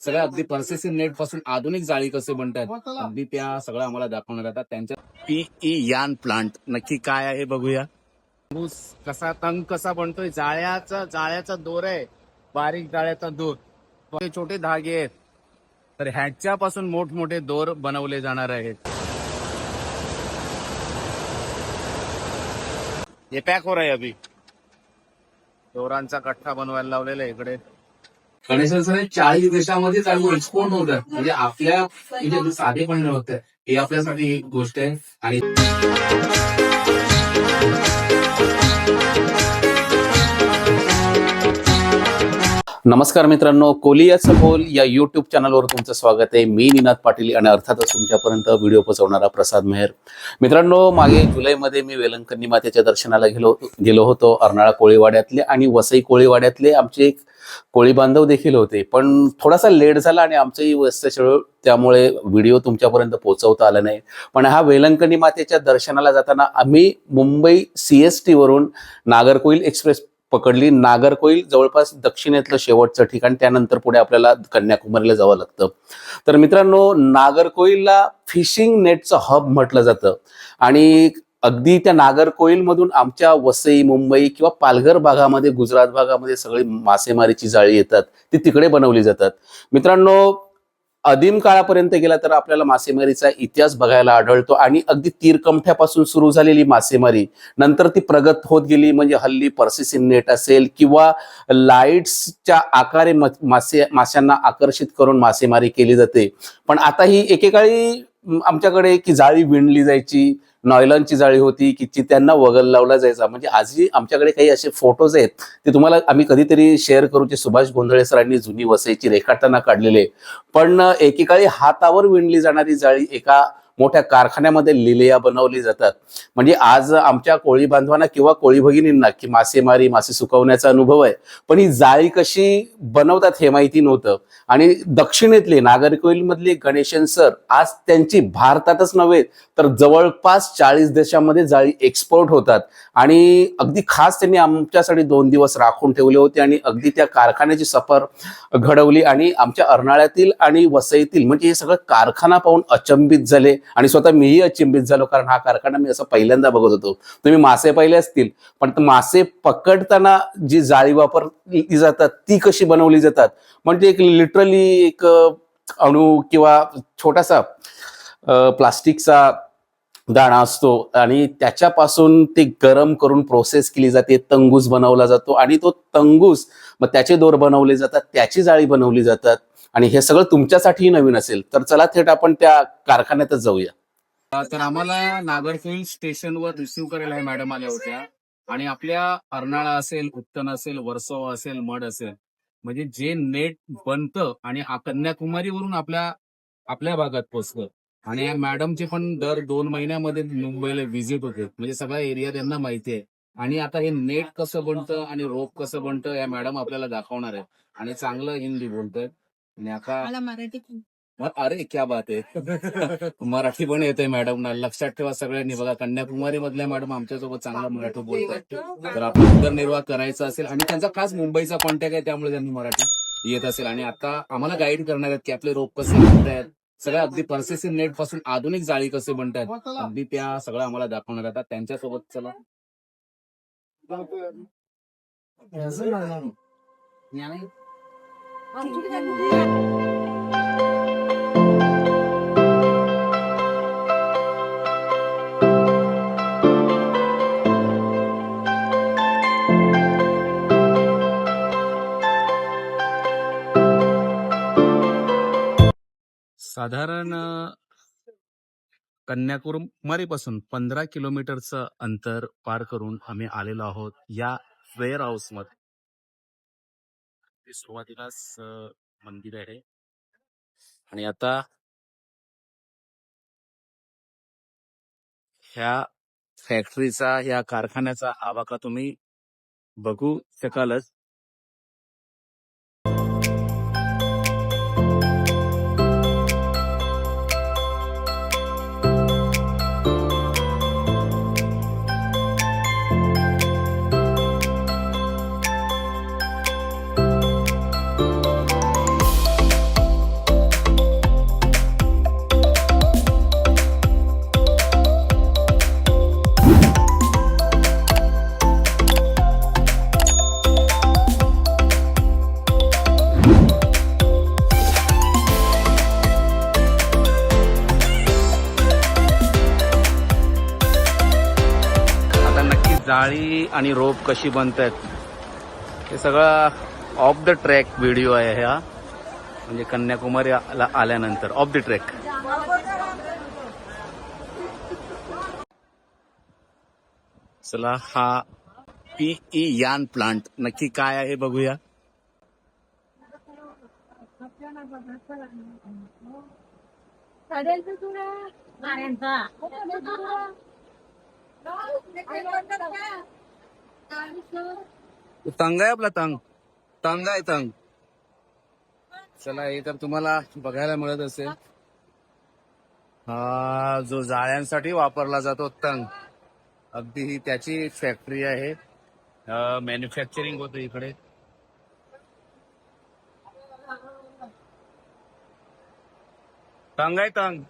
सगळ्या अगदी परसेसिव्ह नेटपासून आधुनिक जाळी कसे बनतात? अगदी त्या सगळं आम्हाला दाखवणार आता. त्यांच्या पीई यान प्लांट नक्की काय आहे बघूया. ऊस कसा तंग कसा बनतोय? जाळ्याचा जाळ्याचा दोर आहे. बारीक जाळ्याचा दोर. छोटे छोटे धागे आहेत. तर ह्याच्यापासून मोठमोठे दोर बनवले जाणार आहेत. हे पॅक हो आहे अभि. दोरांचा कट्टा बनवायला लावलेला आहे इकडे. गणेशांचं चाळीस देशामध्ये चालू एक्सपोर्ट होतात म्हणजे आपल्या म्हणजे इथे साधे होत. हे आपल्यासाठी एक गोष्ट आहे. आणि नमस्कार मित्रांनो कोलियाचं बोल या युट्यूब चॅनलवर तुमचं स्वागत आहे. मी निनाद पाटील आणि अर्थातच तुमच्यापर्यंत व्हिडिओ पोहोचवणारा प्रसाद मेहर. मित्रांनो मागे जुलैमध्ये मी वेलंकन्नी मातेच्या दर्शनाला गेलो गेलो होतो अर्नाळा कोळीवाड्यातले आणि वसई कोळीवाड्यातले आमचे एक कोळी बांधव देखील होते. पण थोडासा लेट झाला आणि आमचंही व्यस्त त्यामुळे व्हिडिओ तुमच्यापर्यंत पोहोचवता आला नाही. पण हा वेलंकणी मातेच्या दर्शनाला जाताना आम्ही मुंबई सी एस वरून नागरकोईल एक्सप्रेस पकडली. नागरकोईल जवळपास दक्षिणेतलं शेवटचं ठिकाण. त्यानंतर पुढे आपल्याला कन्याकुमारीला जावं लागतं. तर मित्रांनो नागरकोईलला फिशिंग नेटचं हब म्हटलं जातं. आणि अगदी त्या नागरकोईलमधून आमच्या वसई मुंबई किंवा पालघर भागामध्ये गुजरात भागामध्ये सगळी मासेमारीची जाळी येतात. ती तिकडे बनवली जातात. मित्रांनो आदिम काळापर्यंत गेला तर आपल्याला मासेमारीचा इतिहास बघायला आढळतो आणि अगदी तीरकमठ्यापासून सुरू झालेली मासेमारी. नंतर ती प्रगत होत गेली म्हणजे हल्ली पर्सिसिन नेट असेल किंवा लाईट्सच्या आकारे मासे माशांना आकर्षित करून मासेमारी केली जाते. पण आता ही एकेकाळी आमच्याकडे की जाळी विणली जायची नॉयलॉनची जाळी होती की ती त्यांना वगल लावला जायचा. म्हणजे आजही आमच्याकडे काही असे फोटोज आहेत ते तुम्हाला आम्ही कधीतरी शेअर करू जे सुभाष गोंधळे सरांनी जुनी वसईची रेखाटताना काढलेले. पण एकेकाळी हातावर विणली जाणारी जाळी एका मोठ्या कारखान्यामध्ये लिलिया बनवली जातात. म्हणजे आज आमच्या कोळी बांधवांना किंवा कोळी भगिनींना की मासेमारी मासे सुकवण्याचा अनुभव आहे पण ही जाळी कशी बनवतात हे माहिती नव्हतं. आणि दक्षिणेतले नागरकोईलमधले गणेशन सर आज त्यांची भारतातच नव्हे तर जवळपास चाळीस देशामध्ये जाळी एक्सपोर्ट होतात. आणि अगदी खास त्यांनी आमच्यासाठी दोन दिवस राखून ठेवले होते आणि अगदी त्या कारखान्याची सफर घडवली. आणि आमच्या अर्नाळ्यातील आणि वसईतील म्हणजे हे सगळं कारखाना पाहून अचंबित झाले. आणि स्वतः मीही अचिंबित झालो कारण हा कारखाना मी असं पहिल्यांदा बघत होतो. तुम्ही मासे पाहिले असतील पण मासे पकडताना जी जाळी वापरली जातात ती कशी बनवली जातात? म्हणजे एक लिटरली एक अणू किंवा छोटासा प्लास्टिकचा दाणा असतो आणि त्याच्यापासून ते गरम करून प्रोसेस केली जाते तंगूस बनवला जातो आणि तो तंगूस मग त्याचे दोर बनवले जातात त्याची जाळी बनवली जातात. आणि हे सगळं तुमच्यासाठीही नवीन असेल तर चला थेट आपण त्या कारखान्यातच जाऊया. तर आम्हाला नागरकोईल स्टेशनवर रिसिव्ह करायला हे मॅडम आल्या होत्या. आणि आपल्या अर्नाळा असेल उत्तन असेल वर्सोवा असेल मड असेल म्हणजे जे नेट बनतं आणि कन्याकुमारी कन्याकुमारीवरून आपल्या आपल्या भागात पोचतं. आणि या मॅडमचे पण दर दोन महिन्यामध्ये मुंबईला व्हिजिट होते. म्हणजे सगळा एरिया त्यांना माहिती आहे. आणि आता हे नेट कसं बनतं आणि रोप कसं बनतं या मॅडम आपल्याला दाखवणार आहे आणि चांगलं हिंदी बोलतोय मला मराठी अरे क्या बात आहे. मराठी पण येते मॅडम ना लक्षात ठेवा सगळ्यांनी. बघा कन्याकुमारी मधल्या मॅडम आमच्यासोबत चांगला मराठी बोलतात. तर आपला उदरनिर्वाह करायचा असेल आणि त्यांचा खास मुंबईचा कॉन्टॅक्ट आहे त्यामुळे त्यांनी मराठी येत असेल. आणि आता आम्हाला गाईड करणार आहेत की आपले रोप कसे बनतायत सगळ्या अगदी परसेसिव्ह नेटपासून आधुनिक जाळी कसे बनतायत अगदी त्या सगळं आम्हाला दाखवणार आहेत. आता त्यांच्यासोबत चला. साधारण कन्याकुमारीपासून पंधरा किलोमीटरचं अंतर पार करून आम्ही आलेलो आहोत या वेअर हाऊसमध्ये ते सुरुवातीलाच मंदिर आहे. आणि आता ह्या फॅक्टरीचा ह्या कारखान्याचा आवाका तुम्ही बघू शकालच. आणि रोप कशी बनतात हे सगळं ऑफ द ट्रॅक व्हिडिओ आहे हा. म्हणजे कन्याकुमारी आला- आल्यानंतर. ऑफ द ट्रॅक चला हा पीई यान प्लांट नक्की काय आहे बघूया. तंग आहे आपला तंग. तंग आहे तंग. चला हे तर तुम्हाला बघायला मिळत असेल. हा जो जाळ्यांसाठी वापरला जातो तंग. अगदी ही त्याची फॅक्टरी आहे. मॅन्युफॅक्चरिंग होतं इकडे. तंग आहे तंग.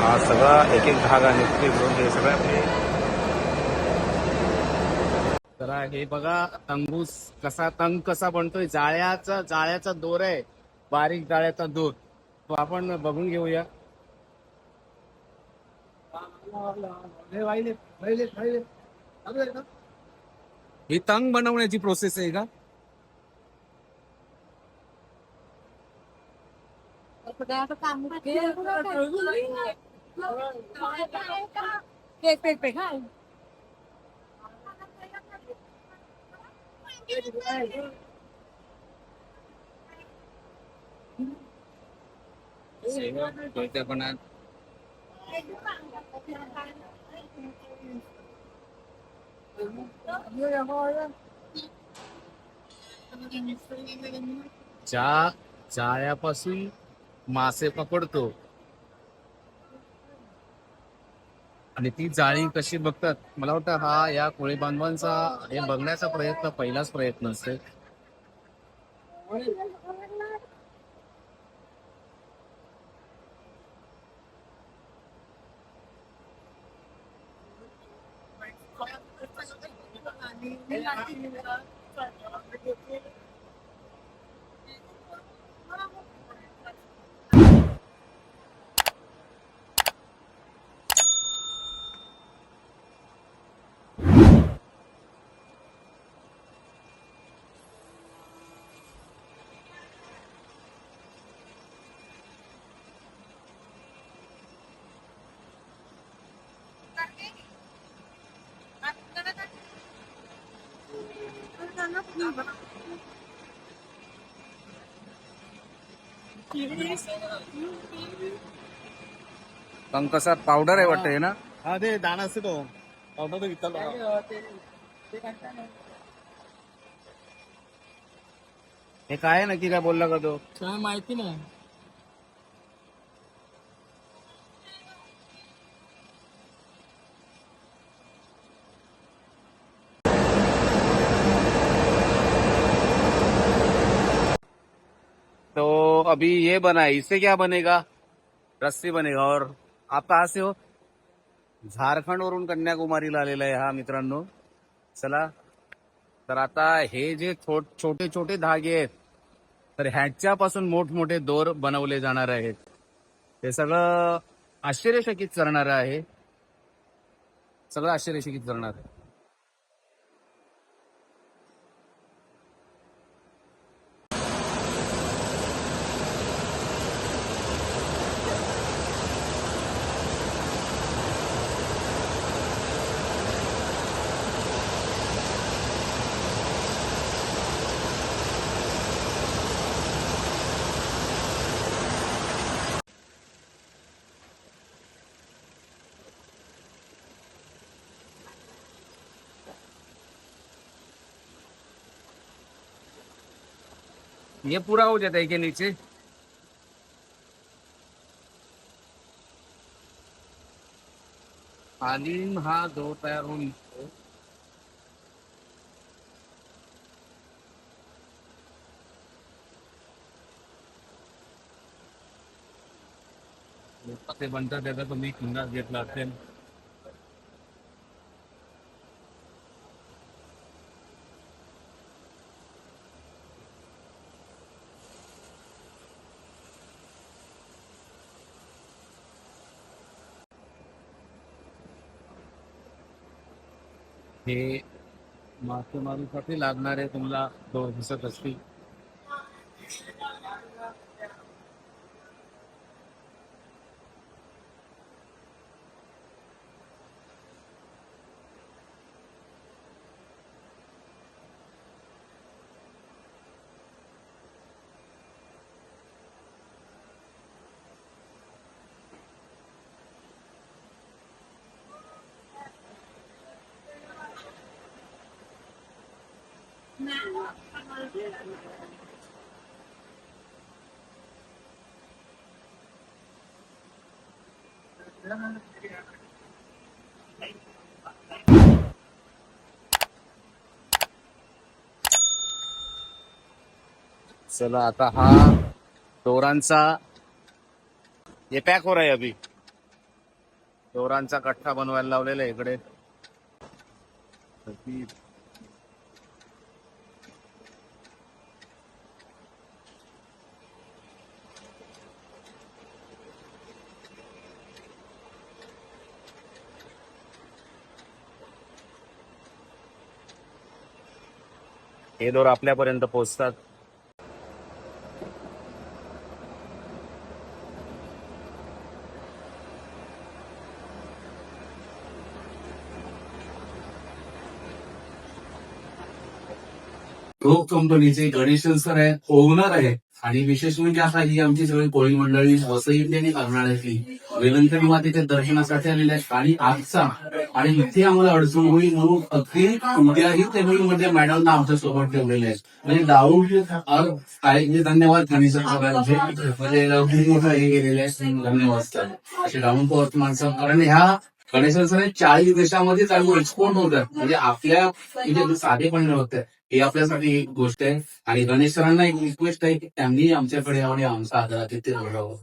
हा सगळा एक एक धागा निघते हे सगळं. आपले जरा हे बघा तंबूस कसा तंग कसा बनतोय. जाळ्याचा जाळ्याचा दोर आहे. बारीक जाळ्याचा दोर. तो आपण बघून घेऊया. ही तंग बनवण्याची प्रोसेस आहे का पेक ज्या जाळ्यापासून मासे पकडतो आणि ती जाळी कशी बघतात मला वाटतं हा या कोळी बांधवांचा हे बघण्याचा प्रयत्न पहिलाच प्रयत्न Bisa dibilang. कसा पावडर आहे वाटतं हे ना? हा ते दाना असते तो. पावडर तो विकताना हे काय आहे नक्की? काय बोलला का तो? काय माहिती नाही तो अभी ये बना है इससे क्या बनेगा? रस्सी बनेगा और आप कहा से हो? झारखंड वरून कन्याकुमारीला आलेला आहे हा मित्रांनो। चला। तर आता हे जे छोटे छोटे धागे आहेत तर ह्याच्यापासून मोठमोठे दोर बनवले जाणार आहेत. हे सगळं आश्चर्यचकित करणार आहे. सगळं आश्चर्यचकित करणार आहे. ये पूरा हो जाता है के नीचे तालीम हा दो तयार होऊन निघतो. ते बनतात त्याचा तुम्ही अंदाज घेतला असेल हे मासेमारीसाठी लागणारे तुम्हाला दोन दिसत असतील. चला आता हा दोरांचा ये पॅक हो रहा है अभी. दोरांचा कठ्ठा बनवायला लावलेला आहे इकडे. हे दोर आपल्यापर्यंत पोहोचतात. तो कंपनीचे गणेशन सर आहे होणार आहे आणि विशेष म्हणजे असा ही आमची सगळी कोळी मंडळी वसईतली आणि कर्नाटकली वेलंकरी मातेच्या दर्शनासाठी आलेले आहेत. आणि आजचा आणि इथे आम्हाला अडचण होईल म्हणून अगदी उद्याही टेबलमध्ये मॅडमना आमच्यासोबत ठेवलेले आहेत. म्हणजे डाऊन काय म्हणजे धन्यवाद गणेश सरांचे म्हणजे खूप मोठं हे गेलेले आहे धन्यवाद असे डाऊन पॉवर माणसं कारण ह्या गणेश सर चाळीस देशामध्ये चालू एक्सपोर्ट होतात म्हणजे आपल्या म्हणजे साधेपणे होतं. ही आपल्यासाठी एक गोष्ट आहे. आणि गणेश सरांना एक रिक्वेस्ट आहे की त्यांनी आमच्याकडे यावं आणि आमचा आदर तिथे राहावं.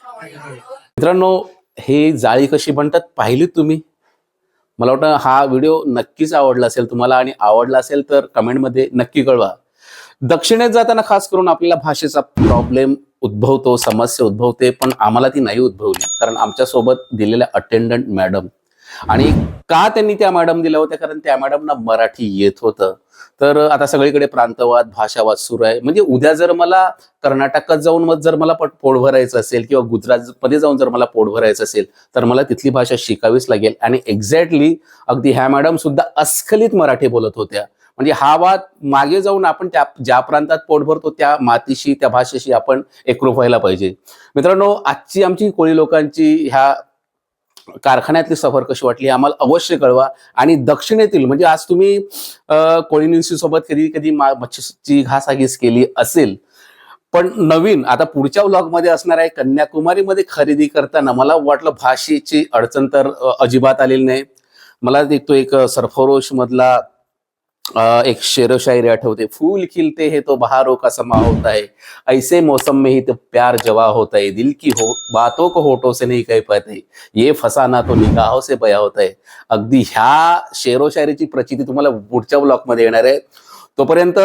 मित्रांनो हे जाळी कशी बनतात पाहिलीत तुम्ही? मला वाटतं हा व्हिडिओ नक्कीच आवडला असेल तुम्हाला आणि आवडला असेल तर कमेंटमध्ये नक्की कळवा. दक्षिणेत जाताना खास करून आपल्याला भाषेचा प्रॉब्लेम उद्भवतो समस्या उद्भवते पण आम्हाला ती नाही उद्भवली. कारण आमच्यासोबत दिलेल्या अटेंडंट मॅडम आणि का त्यांनी त्या मॅडम दिल्या होत्या? कारण त्या मॅडमना मराठी येत होतं. तर आता सगळीकडे प्रांतवाद भाषावाद सुरू आहे. म्हणजे उद्या जर मला कर्नाटकात जाऊन मग जर मला पोट भरायचं असेल किंवा गुजरातमध्ये जाऊन जर मला पोट भरायचं असेल तर मला तिथली भाषा शिकावीच लागेल. आणि एक्झॅक्टली अगदी ह्या मॅडम सुद्धा अस्खलित मराठी बोलत होत्या. म्हणजे हा वाद मागे जाऊन आपण त्या ज्या प्रांतात पोट भरतो त्या मातीशी त्या भाषेशी आपण एकरूप व्हायला पाहिजे. मित्रांनो आजची आमची कोळी लोकांची ह्या कारखान्यातली सफर कशी वाटली आम्हाला अवश्य कळवा. आणि दक्षिणेतील म्हणजे आज तुम्ही कोळीनिन्सी सोबत कधी कधी मा- मच्छीची घासाघीस केली असेल पण नवीन आता पुढच्या व्लॉगमध्ये असणार आहे कन्याकुमारीमध्ये खरेदी करताना मला वाटलं भाषेची अडचण तर अजिबात आलेली नाही. मला एक तो एक सरफरोश मधला एक एक शेरशायरी आठवते. फूल खिलते हे तो बहारों का समा होता है. ऐसे मौसम में ही तो प्यार जवा होता है. दिल की हो बातों को होठों से नहीं कह पाते. ये फसाना तो निगाहों से बया होता है. अगदी ह्या शेरो शायरीची प्रचिती तुम्हाला पुढच्या ब्लॉकमध्ये येणार आहे. तोपर्यंत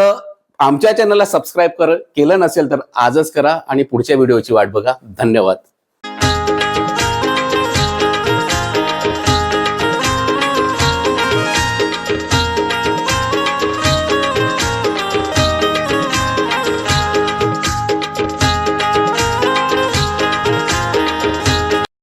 आमच्या चॅनलला सबस्क्राईब कर केलं नसेल तर आजच करा आणि पुढच्या व्हिडिओची वाट बघा. धन्यवाद.